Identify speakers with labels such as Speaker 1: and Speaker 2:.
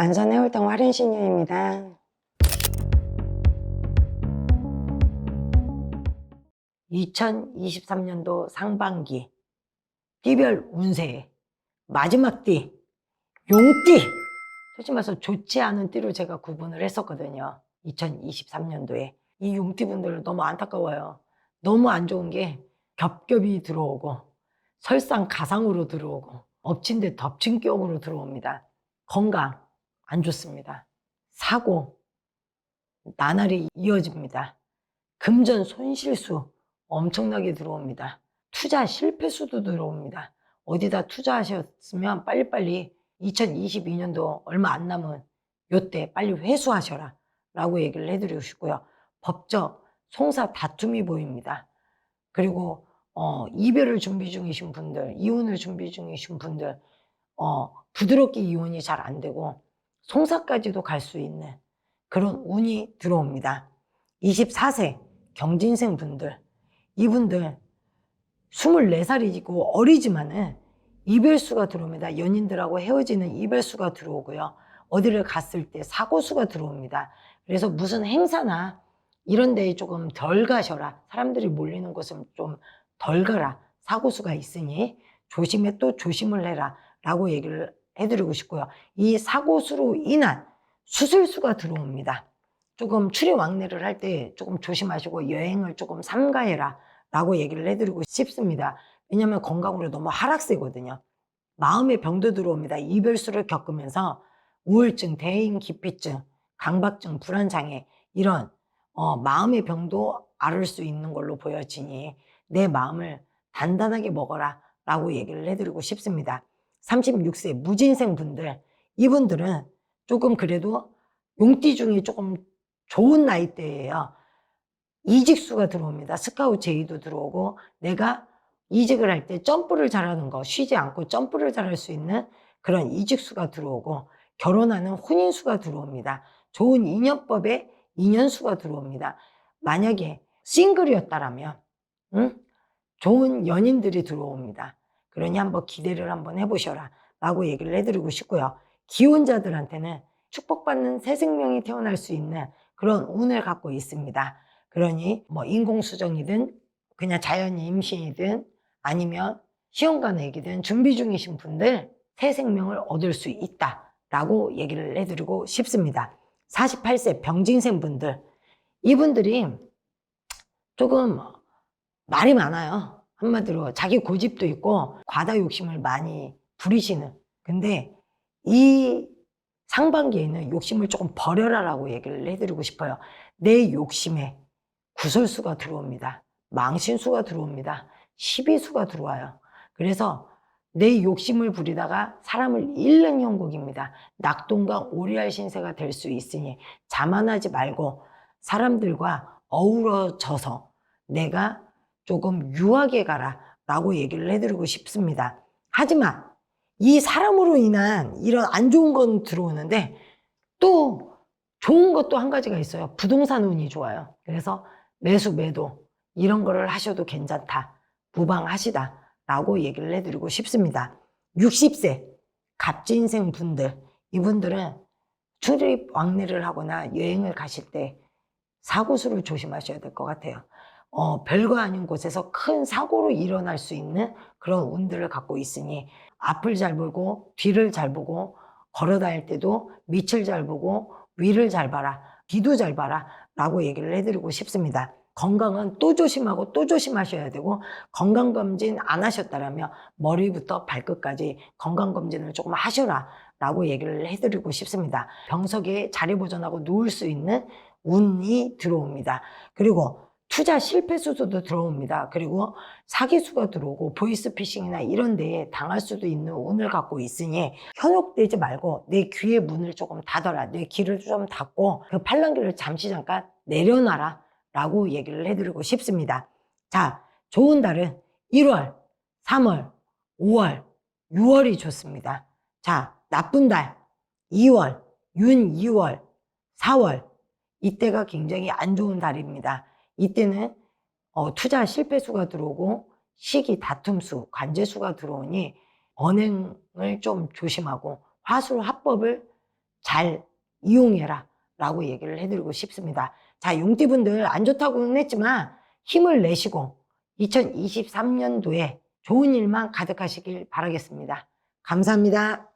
Speaker 1: 안산 해월당 화련신녀입니다.
Speaker 2: 2023년도 상반기 띠별 운세 마지막 띠 용띠. 솔직히 말해서 좋지 않은 띠로 제가 구분을 했었거든요 2023년도에. 이 용띠 분들 너무 안타까워요. 너무 안 좋은 게 겹겹이 들어오고 설상 가상으로 들어오고 엎친 데 덮친 격으로 들어옵니다. 건강 안 좋습니다 사고 나날이 이어집니다 금전 손실수 엄청나게 들어옵니다. 투자 실패 수도 들어옵니다. 어디다 투자하셨으면 빨리빨리 2022년도 얼마 안 남은 요때 빨리 회수하셔라 라고 얘기를 해드리고 싶고요. 법적 송사 다툼이 보입니다. 그리고 어, 이별을 준비 중이신 분들, 이혼을 준비 중이신 분들, 어, 부드럽게 이혼이 잘 안 되고 송사까지도 갈 수 있는 그런 운이 들어옵니다. 24세 경진생 분들, 이분들 24살이고 어리지만은 이별수가 들어옵니다. 연인들하고 헤어지는 이별수가 들어오고요. 어디를 갔을 때 사고수가 들어옵니다. 그래서 무슨 행사나 이런 데에 조금 덜 가셔라. 사람들이 몰리는 곳은 좀 덜 가라. 사고수가 있으니 조심해 또 조심을 해라. 라고 얘기를 해드리고 싶고요. 이 사고수로 인한 수술수가 들어옵니다. 조금 추리왕래를 할 때 조금 조심하시고 여행을 조금 삼가해라. 라고 얘기를 해드리고 싶습니다. 왜냐하면 건강으로 너무 하락세거든요. 마음의 병도 들어옵니다. 이별수를 겪으면서 우울증, 대인 기피증, 강박증, 불안장애 이런 어, 마음의 병도 앓을 수 있는 걸로 보여지니 내 마음을 단단하게 먹어라 라고 얘기를 해드리고 싶습니다. 36세 무진생 분들 이분들은 조금 그래도 용띠 중에 조금 좋은 나이대예요. 이직수가 들어옵니다. 스카우트 제의도 들어오고 내가 이직을 할 때 점프를 잘하는 거 쉬지 않고 점프를 잘할 수 있는 그런 이직수가 들어오고 결혼하는 혼인수가 들어옵니다. 좋은 인연법에 인연수가 들어옵니다. 만약에 싱글이었다라면 응? 좋은 연인들이 들어옵니다. 그러니 한번 기대를 한번 해보셔라 라고 얘기를 해드리고 싶고요. 기혼자들한테는 축복받는 새 생명이 태어날 수 있는 그런 운을 갖고 있습니다. 그러니 뭐 인공수정이든 그냥 자연이 임신이든 아니면 시험관액이든 준비 중이신 분들 새 생명을 얻을 수 있다 라고 얘기를 해드리고 싶습니다. 48세 병진생 분들 이분들이 조금 말이 많아요. 한마디로 자기 고집도 있고 과다 욕심을 많이 부리시는 근데 이 상반기에는 욕심을 조금 버려라라고 얘기를 해드리고 싶어요. 내 욕심에 구설수가 들어옵니다. 망신수가 들어옵니다. 시비수가 들어와요. 그래서 내 욕심을 부리다가 사람을 잃는 형국입니다. 낙동강 오리알 신세가 될 수 있으니 자만하지 말고 사람들과 어우러져서 내가 조금 유하게 가라 라고 얘기를 해드리고 싶습니다. 하지만 이 사람으로 인한 이런 안 좋은 건 들어오는데 또 좋은 것도 한 가지가 있어요. 부동산 운이 좋아요. 그래서 매수, 매도 이런 거를 하셔도 괜찮다. 무방하시다. 라고 얘기를 해드리고 싶습니다. 60세 갑진생 분들 이분들은 출입 왕래를 하거나 여행을 가실 때 사고수를 조심하셔야 될 것 같아요. 어, 별거 아닌 곳에서 큰 사고로 일어날 수 있는 그런 운들을 갖고 있으니 앞을 잘 보고 뒤를 잘 보고 걸어 다닐 때도 밑을 잘 보고 위를 잘 봐라 뒤도 잘 봐라 라고 얘기를 해드리고 싶습니다. 건강은 또 조심하고 또 조심하셔야 되고 건강검진 안 하셨다라면 머리부터 발끝까지 건강검진을 조금 하셔라 라고 얘기를 해드리고 싶습니다. 병석에 자리 보존하고 누울 수 있는 운이 들어옵니다. 그리고 투자 실패 수도 들어옵니다. 그리고 사기수가 들어오고 보이스피싱이나 이런 데에 당할 수도 있는 운을 갖고 있으니 현혹되지 말고 내 귀의 문을 조금 닫아라. 내 귀를 좀 닫고 그 팔랑귀를 잠시 잠깐 내려놔라. 라고 얘기를 해드리고 싶습니다. 자, 좋은 달은 1월, 3월, 5월, 6월이 좋습니다. 자, 나쁜 달 2월, 윤 2월, 4월 이때가 굉장히 안 좋은 달입니다. 이때는 어, 투자 실패수가 들어오고 시기 다툼수, 관제수가 들어오니 언행을 좀 조심하고 화술 합법을 잘 이용해라 라고 얘기를 해드리고 싶습니다. 자, 용띠분들 안 좋다고는 했지만 힘을 내시고 2023년도에 좋은 일만 가득하시길 바라겠습니다. 감사합니다.